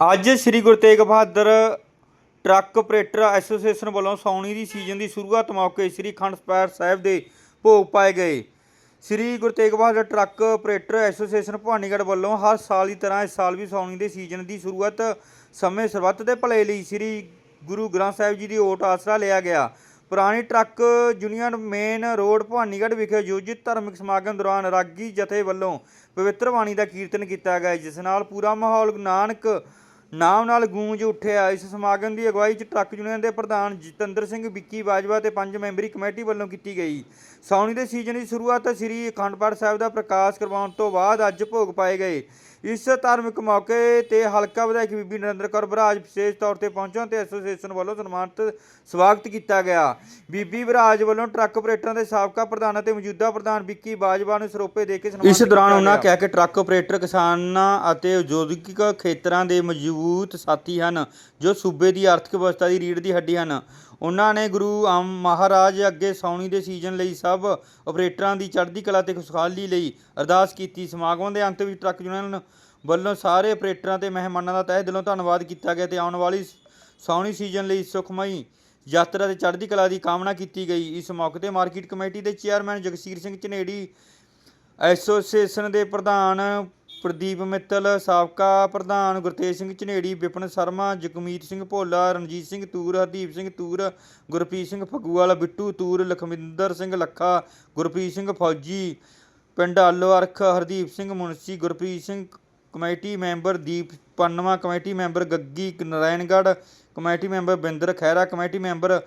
ਅੱਜ Shri Guru Tegh Bahadur truck operator association ਵੱਲੋਂ ਸੌਣੀ ਦੀ ਸੀਜ਼ਨ ਦੀ ਸ਼ੁਰੂਆਤ ਮੌਕੇ ਸ੍ਰੀ ਅਖੰਡ ਪਾਠ ਸਾਹਿਬ ਦੇ ਭੋਗ ਪਾਏ ਗਏ। Shri Guru Tegh Bahadur truck operator association Bhawanigarh ਵੱਲੋਂ ਹਰ ਸਾਲ ਦੀ ਤਰ੍ਹਾਂ ਇਸ ਸਾਲ ਵੀ ਸੌਣੀ ਦੇ ਸੀਜ਼ਨ ਦੀ ਸ਼ੁਰੂਆਤ ਸਮੇਂ ਸਰਬੱਤ ਦੇ ਭਲੇ ਲਈ ਸ੍ਰੀ ਗੁਰੂ ਗ੍ਰੰਥ ਸਾਹਿਬ ਜੀ ਦੀ ਓਟ ਆਸਰਾ ਲਿਆ ਗਿਆ। ਪੁਰਾਣੀ truck union main road Bhawanigarh ਵਿਖੇ ਆਯੋਜਿਤ ਧਾਰਮਿਕ ਸਮਾਗਮ ਦੌਰਾਨ ਰਾਗੀ ਜਥੇ ਵੱਲੋਂ ਪਵਿੱਤਰ ਬਾਣੀ ਦਾ ਕੀਰਤਨ ਕੀਤਾ ਗਿਆ, ਜਿਸ ਨਾਲ ਪੂਰਾ ਮਾਹੌਲ ਨਾਨਕ ਨਾਮ ਨਾਲ ਗੂੰਜ ਉੱਠਿਆ। ਇਸ ਸਮਾਗਮ ਦੀ ਅਗਵਾਈ ਚ ਟਰੱਕ ਯੂਨੀਅਨ ਦੇ ਪ੍ਰਧਾਨ ਜਤਿੰਦਰ ਸਿੰਘ ਵਿੱਕੀ ਬਾਜਵਾ ਤੇ ਪੰਜ ਮੈਂਬਰੀ ਕਮੇਟੀ ਵੱਲੋਂ ਕੀਤੀ ਗਈ। ਸਾਉਣੀ ਦੇ ਸੀਜ਼ਨ ਦੀ ਸ਼ੁਰੂਆਤ ਸ੍ਰੀ ਅਖੰਡ ਪਾਠ ਸਾਹਿਬ ਦਾ ਪ੍ਰਕਾਸ਼ ਕਰਵਾਉਣ ਤੋਂ ਬਾਅਦ ਅੱਜ ਭੋਗ ਪਾਏ ਗਏ। ਇਸ ਧਾਰਮਿਕ ਮੌਕੇ ਤੇ ਹਲਕਾ ਵਿਧਾਇਕ ਬੀਬੀ ਨਰਿੰਦਰ ਕੌਰ ਬਰਾਜ ਵਿਸ਼ੇਸ਼ ਤੌਰ ਤੇ ਪਹੁੰਚਣ ਤੇ ਐਸੋਸੀਏਸ਼ਨ ਵੱਲੋਂ ਸਨਮਾਨਿਤ ਸਵਾਗਤ ਕੀਤਾ ਗਿਆ। ਬੀਬੀ ਬਰਾਜ ਵੱਲੋਂ ਟਰੱਕ ਆਪਰੇਟਰਾਂ ਦੇ ਸਾਬਕਾ ਪ੍ਰਧਾਨ ਅਤੇ ਮੌਜੂਦਾ ਪ੍ਰਧਾਨ ਵਿੱਕੀ ਬਾਜਵਾ ਨੂੰ ਸਰੋਪੇ ਦੇ ਕੇ ਸਨਮਾਨਿਤ ਇਸ ਦੌਰਾਨ ਉਹਨਾਂ ਕਿਹਾ ਕਿ ਟਰੱਕ ਆਪਰੇਟਰ ਕਿਸਾਨਾਂ ਅਤੇ ਉਦਯੋਗਿਕ ਖੇਤਰਾਂ ਦੇ ਮਜ਼ਬੂਤ ਸਾਥੀ ਹਨ ਜੋ ਸੂਬੇ ਦੀ ਆਰਥਿਕ ਵਿਵਸਥਾ ਦੀ ਰੀੜ੍ਹ ਦੀ ਹੱਡੀ ਹਨ। ਉਹਨਾਂ ਨੇ ਗੁਰੂ ਆਮ ਮਹਾਰਾਜ ਅੱਗੇ ਸੌਣੀ ਦੇ ਸੀਜ਼ਨ ਲਈ ਸਭ ਆਪਰੇਟਰਾਂ ਦੀ ਚੜ੍ਹਦੀ ਕਲਾ ਤੇ ਖੁਸ਼ਹਾਲੀ ਲਈ ਅਰਦਾਸ ਕੀਤੀ। ਸਮਾਗਮ ਦੇ ਅੰਤ ਵਿੱਚ ਟਰੱਕ ਯੂਨੀਅਨ ਵੱਲੋਂ ਸਾਰੇ ਆਪਰੇਟਰਾਂ ਤੇ ਮਹਿਮਾਨਾਂ ਦਾ ਤਹਿ ਦਿਲੋਂ ਧੰਨਵਾਦ ਕੀਤਾ ਗਿਆ ਤੇ ਆਉਣ ਵਾਲੀ ਸੌਣੀ ਸੀਜ਼ਨ ਲਈ ਸੁਖਮਈ ਯਾਤਰਾ ਤੇ ਚੜ੍ਹਦੀ ਕਲਾ ਦੀ ਕਾਮਨਾ ਕੀਤੀ ਗਈ। ਇਸ ਮੌਕੇ ਤੇ ਮਾਰਕੀਟ ਕਮੇਟੀ ਦੇ ਚੇਅਰਮੈਨ ਜਗਸੀਰ ਸਿੰਘ ਝਨੇੜੀ ਐਸੋਸੀਏਸ਼ਨ ਦੇ ਪ੍ਰਧਾਨ ਪ੍ਰਦੀਪ ਮਿੱਤਲ, ਸਾਬਕਾ ਪ੍ਰਧਾਨ ਗੁਰਤੇਜ ਸਿੰਘ ਝਨੇੜੀ, ਵਿਪਨ ਸ਼ਰਮਾ, ਜਗਮੀਤ ਸਿੰਘ ਭੋਲਾ, ਰਣਜੀਤ ਸਿੰਘ ਤੂਰ, ਹਰਦੀਪ ਸਿੰਘ ਤੂਰ, ਗੁਰਪ੍ਰੀਤ ਸਿੰਘ ਫਗੂਵਾਲ, ਬਿੱਟੂ ਤੂਰ, ਲਖਵਿੰਦਰ ਸਿੰਘ ਲੱਖਾ, ਗੁਰਪ੍ਰੀਤ ਸਿੰਘ ਫੌਜੀ, ਪਿੰਡ Aloarakh Hardeep Singh Munshi, Gurpreet Singh committee member Deep Pannwa, committee member Gaggi, Narayangarh, committee member Binder Khaira, committee member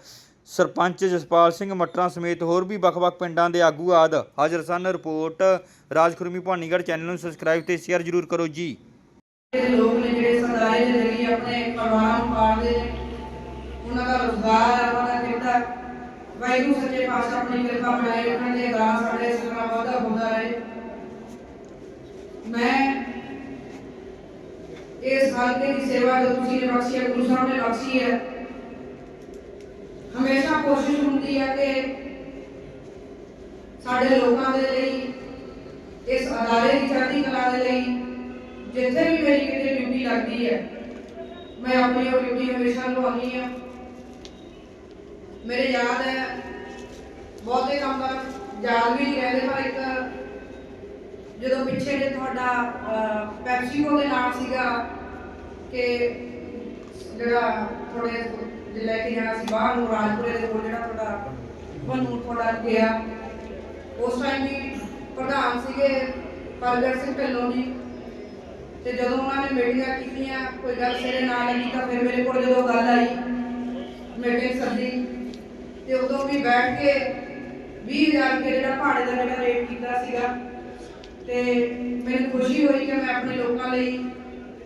sarpanch Jaspal Singh Matran ਸਮੇਤ ਹੋਰ ਵੀ ਵੱਖ-ਵੱਖ ਪਿੰਡਾਂ ਦੇ ਆਗੂ ਆਦ ਹਾਜ਼ਰ ਸਨ। ਰਿਪੋਰਟ ਰਾਜਖੁਰਮੀ ਭਵਾਨੀਗੜ੍ਹ ਚੈਨਲ ਨੂੰ ਸਬਸਕ੍ਰਾਈਬ ਤੇ ਸ਼ੇਅਰ ਜ਼ਰੂਰ ਕਰੋ ਜੀ। ਲੋਕ ਨੇ, ਜਿਹੜੇ ਸਰਦਾਰੇ ਦੇ ਜ਼ਰੀਏ ਆਪਣੇ ਪਰਿਵਾਰ ਪਾਲਦੇ ਨੇ ਉਹਨਾਂ ਦਾ ਰੋਜ਼ਗਾਰ ਹੈ, ਉਹਨਾਂ ਦਾ ਕਿਰਦਾ ਵਾਹਿਗੁਰੂ ਸੱਚੇ ਪਾਤਸ਼ਾਹ ਆਪਣੀ ਕਿਰਪਾ ਬਣਾਏ ਰੱਖਣ ਦੇ ਅਰਦਾਸ ਸਾਡੇ ਇਸ ਵਾਧਾ ਹੁੰਦਾ ਰਹੇ। ਮੈਂ ਇਸ ਹਲਕੇ ਦੀ ਸੇਵਾ ਜੋ ਤੁਸੀਂ ਨੇ ਬਖਸ਼ੀ ਹੈ, ਗੁਰੂ ਸਾਹਿਬ ਨੇ ਬਖਸ਼ੀ ਹੈ ਹਮੇਸ਼ਾ ਕੋਸ਼ਿਸ਼ ਹੁੰਦੀ ਹੈ ਕਿ ਸਾਡੇ ਲੋਕਾਂ ਦੇ ਲਈ ਇਸ ਅਦਾਰੇ ਦੀ ਚੜ੍ਹਦੀ ਕਲਾ ਦੇ ਲਈ ਜਿੱਥੇ ਵੀ ਮੇਰੀ ਕਿਤੇ ਡਿਊਟੀ ਲੱਗਦੀ ਹੈ ਮੈਂ ਆਪਣੀ ਉਹ ਡਿਊਟੀ ਹਮੇਸ਼ਾ ਨਿਭਾਉਂਦੀ ਹਾਂ। ਮੇਰੇ ਯਾਦ ਹੈ ਬਹੁਤੇ ਕੰਮ ਦਾ ਯਾਦ ਵੀ ਨਹੀਂ ਰਹਿੰਦੇ ਪਰ ਇੱਕ ਜਦੋਂ ਪਿੱਛੇ ਜੇ ਤੁਹਾਡਾ ਅਹ, ਪੈਪਸੀਕੋ ਦੇ ਨਾਲ ਸੀਗਾ ਕਿ ਜਿਹੜਾ ਥੋੜੇ ਜੇ ਲੈ ਕੇ ਜਾਣਾ ਸੀ ਬਾਹਰ ਨੂੰ, ਰਾਜਪੁਰੇ ਦੇ ਕੋਲ ਜਿਹੜਾ ਤੁਹਾਡਾ ਬਨੂ ਤੁਹਾਡਾ ਗਿਆ। ਉਸ ਟਾਈਮ ਵੀ ਪ੍ਰਧਾਨ ਸੀਗੇ ਪ੍ਰਗਟ ਸਿੰਘ ਢਿੱਲੋਂ ਜੀ। ਤੇ ਜਦੋਂ ਉਹਨਾਂ ਨੇ ਮੀਟਿੰਗਾਂ ਕੀਤੀਆਂ, ਕੋਈ ਗੱਲ ਸਿਰੇ ਨਾ ਲੱਗੀ ਤਾਂ ਫਿਰ ਮੇਰੇ ਕੋਲ ਜਦੋਂ ਗੱਲ ਆਈ, ਮੀਟਿੰਗ ਸੱਦੀ। ਤੇ ਉਦੋਂ ਵੀ ਬੈਠ ਕੇ 20000 ਰੁਪਏ ਜਿਹੜਾ ਭਾੜੇ ਦਾ ਜਿਹੜਾ ਰੇਟ ਕੀਤਾ ਸੀਗਾ। ਤੇ ਮੈਨੂੰ ਖੁਸ਼ੀ ਹੋਈ ਕਿ ਮੈਂ ਆਪਣੇ ਲੋਕਾਂ ਲਈ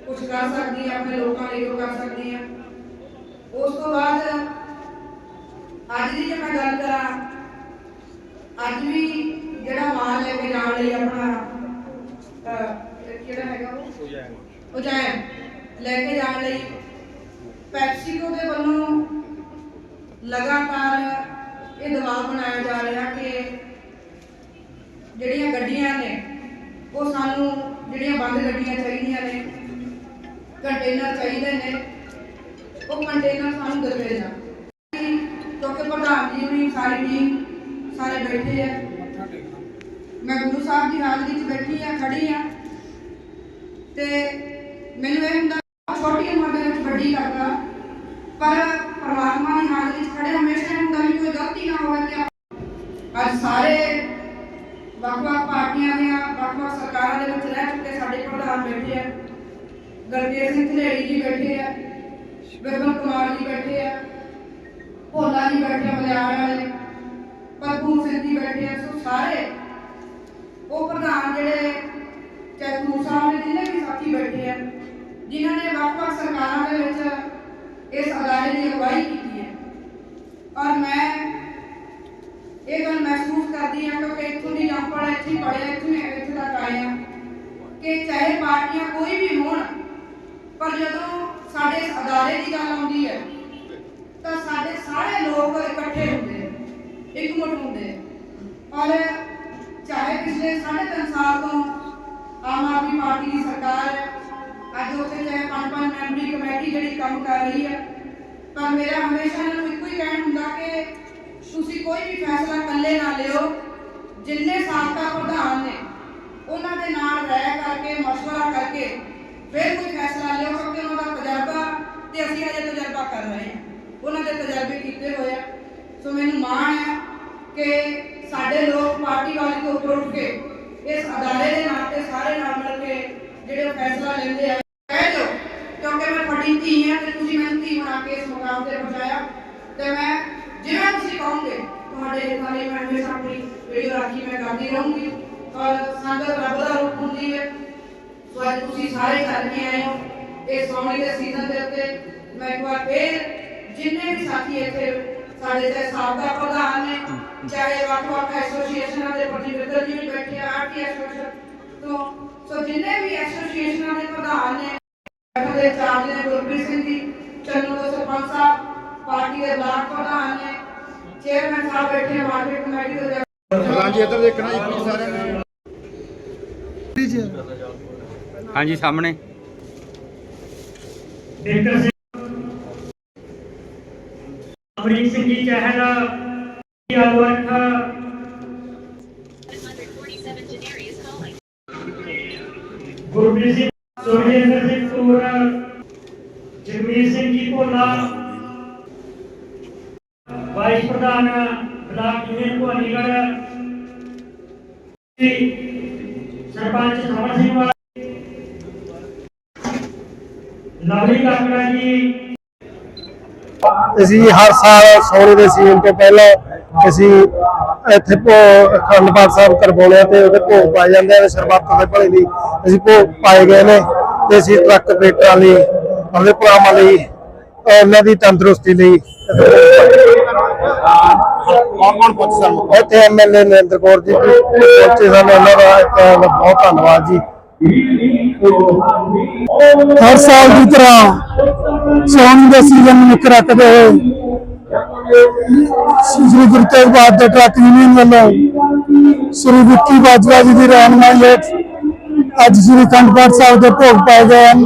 ਕੁਝ ਕਰ ਸਕਦੀ ਹਾਂ, ਆਪਣੇ ਲੋਕਾਂ ਲਈ ਉਹ ਕਰ ਸਕਦੀ ਹਾਂ। ਉਸ ਤੋਂ ਬਾਅਦ ਅੱਜ ਦੀ ਜੇ ਮੈਂ ਗੱਲ ਕਰਾਂ ਅੱਜ ਵੀ ਜਿਹੜਾ ਮਾਲ ਲੈ ਕੇ ਜਾਣ ਲਈ ਆਪਣਾ ਕਿਹੜਾ ਹੈਗਾ ਉਹ? ਉਜਾਇਨ ਲੈ ਕੇ ਜਾਣ ਲਈ ਪੈਪਸੀਕੋ ਦੇ ਵੱਲੋਂ ਲਗਾਤਾਰ ਇਹ ਦਬਾਅ ਬਣਾਇਆ ਜਾ ਰਿਹਾ ਕਿ ਜਿਹੜੀਆਂ ਗੱਡੀਆਂ ਨੇ ਉਹ ਸਾਨੂੰ ਜਿਹੜੀਆਂ ਬੰਦ ਗੱਡੀਆਂ ਚਾਹੀਦੀਆਂ ਨੇ ਕੰਟੇਨਰ ਚਾਹੀਦੇ ਨੇ ਉਹ ਕੰਟੇਨਰ ਸਾਨੂੰ ਦਿੱਤੇ ਜਾਣ ਕਿਉਂਕਿ ਪ੍ਰਧਾਨ ਜੀ ਵੀ ਸਾਰੀ ਟੀਮ ਸਾਰੇ ਬੈਠੇ ਆ। ਮੈਂ ਗੁਰੂ ਸਾਹਿਬ ਦੀ ਹਾਜ਼ਰੀ 'ਚ ਬੈਠੀ ਆ, ਖੜੀ ਆ। ਤੇ ਮੈਨੂੰ ਇਹ ਹੁੰਦਾ ਛੋਟੀ ਉਮਰ ਦੇ ਵਿੱਚ ਵੱਡੀ ਕਰਦਾ ਪਰ ਪਰਮਾਤਮਾ ਦੀ ਹਾਜ਼ਰੀ 'ਚ ਖੜੇ ਹਮੇਸ਼ਾ ਹੁੰਦਾ ਵੀ ਕੋਈ ਗਲਤੀ ਨਾ ਹੋਵੇ ਕਿ ਅੱਜ ਸਾਰੇ ਵੱਖ-ਵੱਖ ਪਾਰਟੀਆਂ ਦੀਆਂ, ਵੱਖ-ਵੱਖ ਸਰਕਾਰਾਂ ਦੇ ਵਿੱਚ ਰਹਿ ਚੁੱਕੇ ਸਾਡੇ ਪ੍ਰਧਾਨ ਬੈਠੇ ਆ। ਗਰਜੀਤ ਸਿੰਘ ਝਲੇੜੀ ਜੀ ਬੈਠੇ ਆ। ਵਿਪਨ ਕੁਮਾਰ ਜੀ ਬੈਠੇ ਆ ਭੋਲਾ ਜੀ ਬੈਠੇ ਆ ਮਲਿਆਣ ਵਾਲੇ ਪਰਪੂਰ ਸਿੰਘ ਜੀ ਬੈਠੇ ਆ ਸੋ ਸਾਰੇ ਉਹ ਪ੍ਰਧਾਨ ਜਿਹੜੇ ਚੈਤੂ ਸਾਹਿਬ ਨੇ ਜਿੰਨੇ ਵੀ ਸਾਥੀ ਬੈਠੇ ਆ ਜਿਨ੍ਹਾਂ ਨੇ ਵੱਖ-ਵੱਖ ਸਰਕਾਰਾਂ ਦੇ ਵਿੱਚ ਇਸ ਅਦਾਰੇ ਦੀ ਅਗਵਾਈ ਕੀਤੀ ਹੈ ਔਰ ਮੈਂ ਇਹ ਗੱਲ ਮਹਿਸੂਸ ਕਰਦੀ ਹਾਂ ਕਿਉਂਕਿ ਇੱਥੋਂ ਦੀ ਜੰਪੜ ਇੱਥੇ ਹੀ ਪੜਿਆ ਇੱਥੋਂ ਹੀ ਇੱਥੇ ਤੱਕ ਆਏ ਹਾਂ ਕਿ ਚਾਹੇ ਪਾਰਟੀਆਂ ਕੋਈ ਵੀ ਹੋਣ ਪਰ ਜਦੋਂ ਸਾਡੇ ਇਸ ਅਦਾਰੇ ਦੀ ਗੱਲ ਆਉਂਦੀ ਹੈ, ਤਾਂ ਸਾਡੇ ਸਾਰੇ ਲੋਕ ਇਕੱਠੇ ਹੁੰਦੇ ਆ, ਇਕਮੁੱਠ ਹੁੰਦੇ ਆ। ਔਰ ਚਾਹੇ ਪਿਛਲੇ 3.5 ਸਾਲ ਤੋਂ ਆਮ ਆਦਮੀ ਪਾਰਟੀ ਦੀ ਸਰਕਾਰ ਹੈ, ਅੱਜ ਉੱਥੇ ਚਾਹੇ ਪੰਜ ਪੰਜ ਮੈਂਬਰੀ ਕਮੇਟੀ ਜਿਹੜੀ ਕੰਮ ਕਰ ਰਹੀ ਹੈ, ਪਰ ਮੇਰਾ ਹਮੇਸ਼ਾ ਇਹਨਾਂ ਨੂੰ ਇੱਕੋ ਹੀ ਕਹਿਣ ਹੁੰਦਾ ਕਿ ਤੁਸੀਂ ਕੋਈ ਵੀ ਫੈਸਲਾ ਇਕੱਲੇ ਨਾ ਲਿਓ, ਜਿੰਨੇ ਸਾਬਕਾ ਪ੍ਰਧਾਨ ਨੇ, ਉਹਨਾਂ ਦੇ ਨਾਲ ਰਹਿ ਕਰਕੇ, ਮਸ਼ਵਰਾ ਕਰਕੇ ਫਿਰ ਕੋਈ ਫੈਸਲਾ ਲਿਓ ਕਿਉਂਕਿ ਉਹਨਾਂ ਦਾ ਤਜਰਬਾ, ਤੇ ਅਸੀਂ ਅਜੇ ਤਜਰਬਾ ਕਰ ਰਹੇ ਹਾਂ। ਉਹਨਾਂ ਦੇ ਤਜਰਬੇ ਕੀਤੇ ਹੋਏ ਆ। ਸੋ ਮੈਨੂੰ ਮਾਣ ਹੈ ਕਿ ਸਾਡੇ ਲੋਕ ਪਾਰਟੀ ਵਾਲੇ ਤੋਂ ਉੱਪਰ ਉੱਠ ਕੇ ਇਸ ਅਦਾਰੇ ਦੇ ਨਾਲ ਤੇ ਸਾਰੇ ਨਾਲ ਮਿਲ ਕੇ ਜਿਹੜੇ ਫੈਸਲਾ ਲੈਂਦੇ ਆ, ਕਹਿ ਦਿਓ, ਕਿਉਂਕਿ ਮੈਂ ਤੁਹਾਡੀ ਧੀ ਹਾਂ ਤੇ ਤੁਸੀਂ ਮੈਨੂੰ ਧੀ ਬਣਾ ਕੇ ਇਸ ਮੁਕਾਮ ਤੇ ਪਹੁੰਚਾਇਆ। ਤੇ ਮੈਂ ਜਿਵੇਂ ਤੁਸੀਂ ਕਹੋਗੇ, ਤੁਹਾਡੇ ਹਿੱਤਾਂ ਮੈਂ ਹਮੇਸ਼ਾ ਆਪਣੀ ਵੀਡੀਓ ਰਾਖੀ ਮੈਂ ਕਰਦੀ ਰਹੂੰਗੀ। ਔਰ ਸੰਗਤ ਰੱਬ ਦਾ ਰੂਪ ਹੁੰਦੀ ਹੈ। ਸੋ ਅੱਜ ਤੁਸੀਂ ਸਾਰੇ ਚੱਲ ਕੇ ਆਏ ਹੋ। ਇਸ ਸੌਣੀ ਦੇ ਸੀਜ਼ਨ ਦੇ ਉੱਤੇ ਮੈਂ ਇੱਕ ਵਾਰ ਫੇਰ ਜਿੰਨੇ ਵੀ ਸਾਥੀ ਇੱਥੇ ਸਾਡੇ ਤੇ ਸਾਬਕਾ ਪ੍ਰਧਾਨ ਨੇ ਚਾਹੇ ਵੱਖ-ਵੱਖ ਐਸੋਸੀਏਸ਼ਨਾਂ ਦੇ ਪ੍ਰਤੀਨਿਧ ਜੀ ਵੀ ਬੈਠੇ ਆ ਆਰਟੀ ਐਸੋਸੀਏਸ਼ਨ ਤੋਂ ਸੋ ਜਿੰਨੇ ਵੀ ਐਸੋਸੀਏਸ਼ਨਾਂ ਦੇ ਪ੍ਰਧਾਨ ਨੇ ਦੇ ਚਾਰਜ ਨੇ ਗੁਰਪ੍ਰੀਤ ਸਿੰਘ ਜੀ ਚੰਨੂ ਦੇ ਸਰਪੰਚ ਸਾਹਿਬ ਪਾਰਟੀ ਦੇ ਬਲਾਕ ਪ੍ਰਧਾਨ ਨੇ ਚੇਅਰਮੈਨ ਸਾਹਿਬ ਬੈਠੇ ਆ ਮਾਰਕੀਟ ਕਮੇਟੀ ਦੇ ਹਾਂਜੀ ਇੱਧਰ ਦੇਖਣਾ ਜੀ ਸਾਰਿਆਂ ਨੇ। ਹਾਂਜੀ, ਸਾਹਮਣੇ। ਸਿੰਘ ਅਮਰੀਕ ਸਿੰਘ ਜੀ, ਚਹਿਲ ਅਲਵਰਖ 147 ਸਿੰਘ, ਸੁਰਜਿੰਦਰ ਸਿੰਘ ਤੂਰ ਜਗਮੀਤ ਸਿੰਘ ਜੀ, ਭੋਲਾ। ਵਾਈਸ ਪ੍ਰਧਾਨ ਬਲਾਕ ਯੂਨੀਅਨ ਭਵਾਨੀਗੜ੍ਹ। ਸਰਪੰਚ ਸਮਰ ਸਿੰਘ ਵਾਲਾ। ਲਵਲੀ ਕਾਕੜਾ ਜੀ। ਅਸੀਂ ਹਰ ਸਾਲ ਸੋਨੇ ਦੇ ਸੀਜ਼ਨ ਤੋਂ ਪਹਿਲਾਂ ਅਸੀਂ ਇੱਥੇ ਅਖੰਡ ਪਾਠ ਸਾਹਿਬ ਕਰਵਾਉਂਦੇ ਤੇ ਉਹਦੇ ਭੋਗ ਪਾਏ ਜਾਂਦੇ ਨੇ ਸਰਬੱਤ ਦੇ ਭਲੇ ਲਈ ਅਸੀਂ ਭੋਗ ਪਾਏ ਗਏ ਨੇ ਤੇ ਅਸੀਂ ਟਰੱਕ ਪੇਟਰਾਂ ਲਈ, ਆਪਣੇ ਭਰਾਵਾਂ ਲਈ ਉਹਨਾਂ ਦੀ ਤੰਦਰੁਸਤੀ ਲਈ ਕੌਣ ਕੌਣ ਪੁੱਛ ਸਾਨੂੰ ਇੱਥੇ ਐਮਐਲਏ ਨਰਿੰਦਰ ਕੌਰ ਜੀ ਵੀ ਪਹੁੰਚੇ ਸਨ, ਉਹਨਾਂ ਦਾ ਬਹੁਤ ਧੰਨਵਾਦ ਜੀ। ਹਰ ਸਾਲ ਦੀ ਤਰ੍ਹਾਂ ਸੌਣ ਦੇ ਸੀਜ਼ਨ ਨੂੰ ਰੱਖਦੇ ਹੋਏ ਸ੍ਰੀ ਗੁਰੂ ਤੇਗ ਬਹਾਦਰ ਟਰੱਕ ਯੂਨੀਅਨ ਵੱਲੋਂ ਸ੍ਰੀ ਵਿੱਕੀ ਬਾਜਵਾ ਜੀ ਦੀ ਰਹਿਨਮਾਈ ਹੇਠ ਅੱਜ ਸ੍ਰੀ ਅਖੰਡ ਪਾਠ ਸਾਹਿਬ ਦੇ ਭੋਗ ਪਾਏ ਗਏ ਹਨ,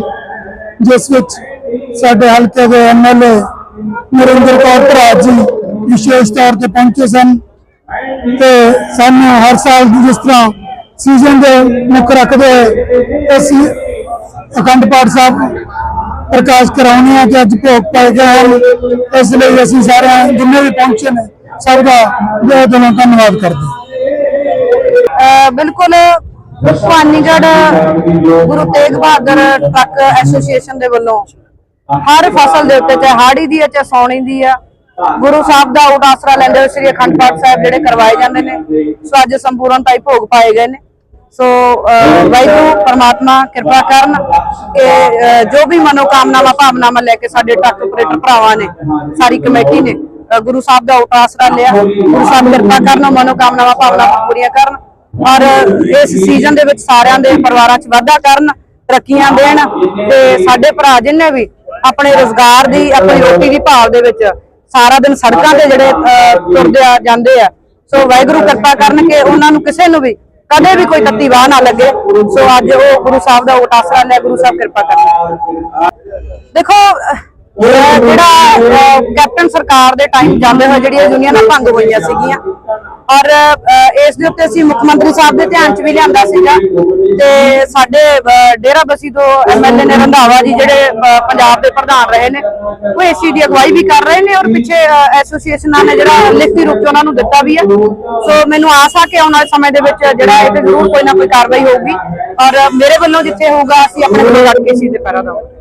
ਜਿਸ ਵਿੱਚ ਸਾਡੇ ਹਲਕੇ ਦੇ ਐਮਐਲਏ ਨਰਿੰਦਰ ਕੌਰ ਭਰਾ ਜੀ ਵਿਸ਼ੇਸ਼ ਤੌਰ ਤੇ ਪਹੁੰਚੇ ਸਨ ਤੇ ਸਾਨੂੰ ਹਰ ਸਾਲ ਦੀ ਜਿਸ ਤਰ੍ਹਾਂ ਸੀਜ਼ਨ ਦੇ ਮੁੱਖ ਰੱਖਦੇ ਹੋਏ ਅਸੀਂ ਅਖੰਡ ਪਾਠ ਸਾਹਿਬ ਪ੍ਰਕਾਸ਼ ਕਰਾਉਣੇ ਆ ਕਿ ਅੱਜ ਭੋਗ ਪਾਏ ਗਏ ਹਨ। ਇਸ ਲਈ ਅਸੀਂ ਸਾਰੇ ਜਿੰਨੇ ਵੀ ਪਹੁੰਚੇ ਨੇ, ਸਭ ਦਾ ਬਹੁਤ ਦਿਲੋਂ ਧੰਨਵਾਦ ਕਰਦੇ ਬਿਲਕੁਲ ਭਵਾਨੀਗੜ੍ਹ ਗੁਰੂ ਤੇਗ ਬਹਾਦਰ ਟਰੱਕ ਐਸੋਸੀਏਸ਼ਨ ਦੇ ਵੱਲੋਂ ਹਰ ਫਸਲ ਦੇ ਉੱਤੇ, ਚਾਹੇ ਹਾੜੀ ਦੀ ਹੈ, ਚਾਹੇ ਸੌਣੀ ਦੀ ਆ ਗੁਰੂ ਸਾਹਿਬ ਦਾ ਊਟ ਆਸਰਾ ਲੈਂਦੇ ਹੋਏ ਸ੍ਰੀ ਅਖੰਡ ਪਾਠ ਸਾਹਿਬ ਜਿਹੜੇ ਕਰਵਾਏ ਜਾਂਦੇ ਨੇ, ਸੋ ਅੱਜ ਸੰਪੂਰਨ ਤਾਈ ਭੋਗ ਪਾਏ ਗਏ ਨੇ। ਸੋ uh, ਵਾਹਿਗੁਰੂ, ਪਰਮਾਤਮਾ ਕਿਰਪਾ ਕਰਨ ਕਿ ਜੋ ਵੀ ਮਨੋਕਾਮਨਾਵਾਂ, ਭਾਵਨਾਵਾਂ ਲੈ ਕੇ ਸਾਡੇ ਟਰੱਕ ਆਪਰੇਟਰ ਭਰਾਵਾਂ ਨੇ, ਸਾਰੀ ਕਮੇਟੀ ਨੇ ਗੁਰੂ ਸਾਹਿਬ ਦਾ ਊਟ ਲਿਆ। ਗੁਰੂ ਸਾਹਿਬ ਕਿਰਪਾ ਕਰਨ, ਮਨੋਕਾਮਨਾਵਾਂ, ਭਾਵਨਾਵਾਂ ਪੂਰੀਆਂ ਕਰਨ ਔਰ ਇਸ ਸੀਜ਼ਨ ਦੇ ਵਿੱਚ ਸਾਰਿਆਂ ਦੇ ਪਰਿਵਾਰਾਂ 'ਚ ਵਾਧਾ ਕਰਨ, ਤਰੱਕੀਆਂ ਦੇਣ ਤੇ ਸਾਡੇ ਭਰਾ ਜਿੰਨੇ ਵੀ ਆਪਣੇ ਰੋਜ਼ਗਾਰ ਦੀ, ਆਪਣੀ ਰੋਟੀ ਦੀ ਭਾਲ ਦੇ ਵਿੱਚ ਸਾਰਾ ਦਿਨ ਸੜਕਾਂ ਤੇ ਜਿਹੜੇ ਤੁਰਦੇ ਆ, ਜਾਂਦੇ ਆ। ਸੋ ਵਾਹਿਗੁਰੂ ਕਿਰਪਾ ਕਰਨ ਕਿ ਉਹਨਾਂ ਨੂੰ ਕਿਸੇ ਨੂੰ ਵੀ ਕਦੇ ਵੀ ਕੋਈ ਤੱਤੀ ਵਾਹ ਨਾ ਲੱਗੇ। ਸੋ ਅੱਜ ਉਹ ਗੁਰੂ ਸਾਹਿਬ ਦਾ ਓਟ ਆਸਰਾ ਲੈ, ਗੁਰੂ ਸਾਹਿਬ ਕਿਰਪਾ ਕਰਨ। ਦੇਖੋ ਜਿਹੜਾ ਕੈਪਟਨ ਸਰਕਾਰ ਦੇ ਟਾਈਮ ਜਾਂਦੇ ਹੋਏ ਜਿਹੜੀਆਂ ਯੂਨੀਅਨਾਂ ਭੰਗ ਹੋਈਆਂ ਸੀਗੀਆਂ। ਔਰ ਇਸ ਦੇ ਉੱਤੇ ਅਸੀਂ ਮੁੱਖ ਮੰਤਰੀ ਸਾਹਿਬ ਦੇ ਧਿਆਨ 'ਚ ਵੀ ਲਿਆਂਦਾ ਸੀਗਾ। ਤੇ ਸਾਡੇ ਡੇਰਾ ਬਸੀ ਤੋਂ ਐਮਐਲਏ ਨੇ ਰੰਧਾਵਾ ਜੀ ਜਿਹੜੇ ਪੰਜਾਬ ਦੇ ਪ੍ਰਧਾਨ ਰਹੇ ਨੇ ਉਹ ਏਸੀ ਦੀ ਅਗਵਾਈ ਵੀ ਕਰ ਰਹੇ ਨੇ ਔਰ ਪਿੱਛੇ ਐਸੋਸੀਏਸ਼ਨਾਂ ਨੇ ਜਿਹੜਾ ਲਿਖਤੀ ਰੂਪ 'ਚ ਉਹਨਾਂ ਨੂੰ ਦਿੱਤਾ ਵੀ ਹੈ। ਸੋ ਮੈਨੂੰ ਆਸ ਆ ਕਿ ਆਉਣ ਵਾਲੇ ਸਮੇਂ ਦੇ ਵਿੱਚ ਜਿਹੜਾ ਇਹ ਤੇ ਜ਼ਰੂਰ ਕੋਈ ਨਾ ਕੋਈ ਕਾਰਵਾਈ ਹੋਊਗੀ। ਔਰ ਮੇਰੇ ਵੱਲੋਂ ਜਿੱਥੇ ਹੋਊਗਾ ਅਸੀਂ ਆਪਣੇ ਕੋਲ ਰੱਖ ਕੇ ਸੀ ਤੇ ਪੈਰਾ ਦਵਾਂਗੇ